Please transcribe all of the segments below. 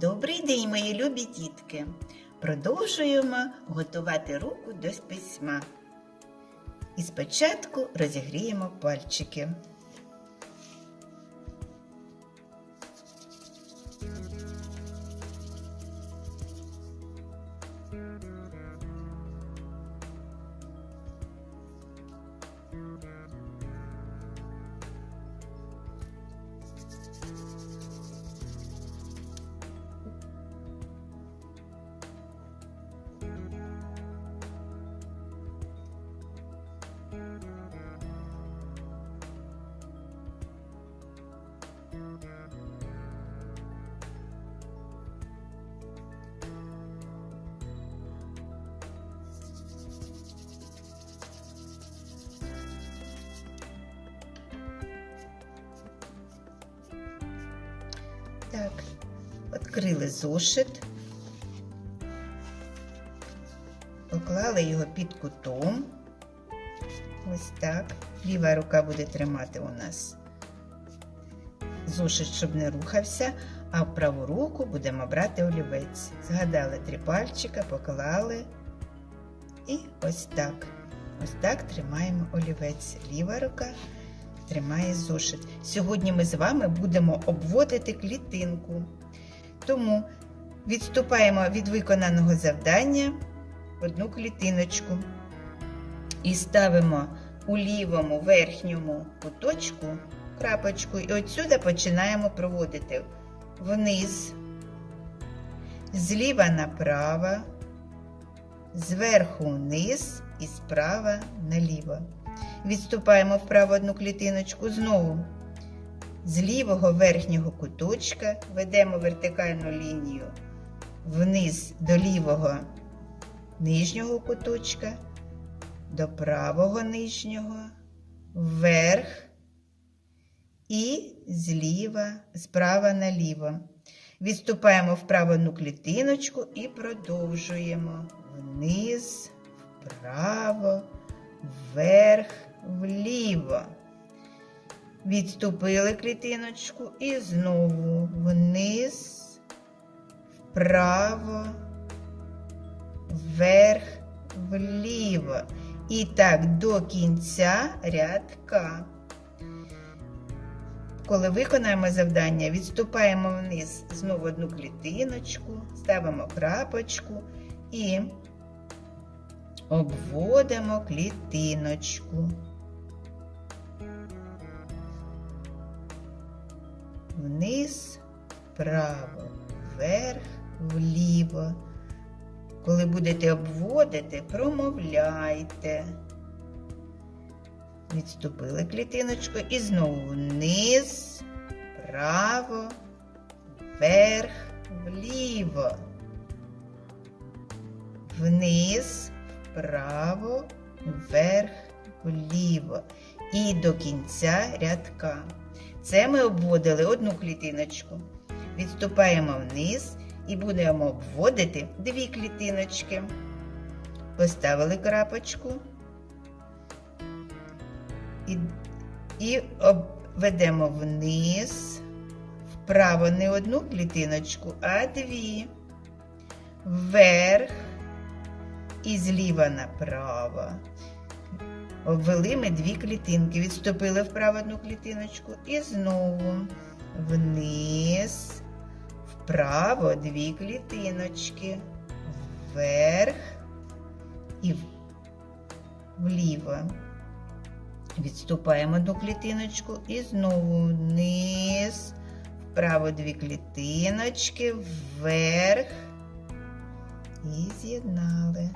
Добрий день, мої любі дітки! Продовжуємо готувати руку до письма. І спочатку розігріємо пальчики. Так, відкрили зошит, поклали його під кутом. Ось так. Ліва рука буде тримати у нас зошит, щоб не рухався, а в праву руку будемо брати олівець. Згадали три пальчика, поклали. І ось так. Ось так тримаємо олівець. Ліва рука тримає зошит. Сьогодні ми з вами будемо обводити клітинку. Тому відступаємо від виконаного завдання одну клітиночку і ставимо у лівому верхньому куточку крапочку, і отсюди починаємо проводити вниз, зліва направо, зверху вниз і справа наліво. Відступаємо вправо одну клітиночку знову. З лівого верхнього куточка ведемо вертикальну лінію вниз до лівого нижнього куточка, до правого нижнього, вверх і зліва, справа наліво. Відступаємо вправо одну клітиночку і продовжуємо вниз, вправо, вверх, вліво. Відступили клітиночку і знову вниз, вправо, вверх, вліво. І так до кінця рядка. Коли виконаємо завдання, відступаємо вниз знову одну клітиночку, ставимо крапочку і обводимо клітиночку. Вниз, вправо, вверх, вліво. Коли будете обводити, промовляйте. Відступили клітиночку і знову вниз, вправо, вверх, вліво. Вниз, вправо, вверх, вліво. І до кінця рядка. Це ми обводили одну клітиночку. Відступаємо вниз і будемо обводити дві клітиночки. Поставили крапочку і і обведемо вниз, вправо не одну клітиночку, а дві, вверх і зліва направо. Обвели ми дві клітинки, відступили вправо одну клітиночку і знову вниз, вправо дві клітиночки, вверх і вліво. Відступаємо одну клітиночку і знову вниз, вправо дві клітиночки, вверх і з'єднали.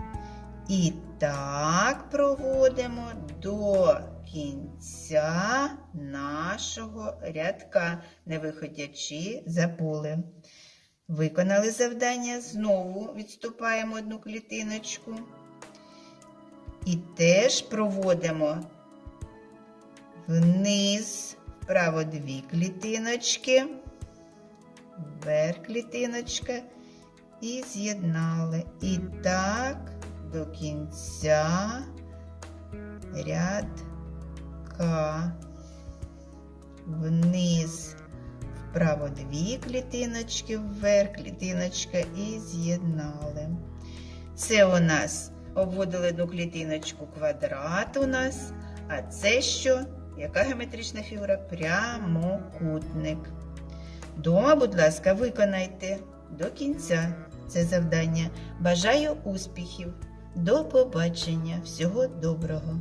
І так проводимо до кінця нашого рядка, не виходячи за поле. Виконали завдання, знову відступаємо одну клітиночку. І теж проводимо вниз, вправо дві клітиночки, вверх клітиночка і з'єднали. І так до кінця рядка. Вниз, вправо дві клітиночки, вверх клітиночка і з'єднали. Це у нас обводили одну клітиночку квадрат у нас, а це що? Яка геометрична фігура? Прямокутник. Дома, будь ласка, виконайте до кінця це завдання. Бажаю успіхів! До побачення! Всього доброго!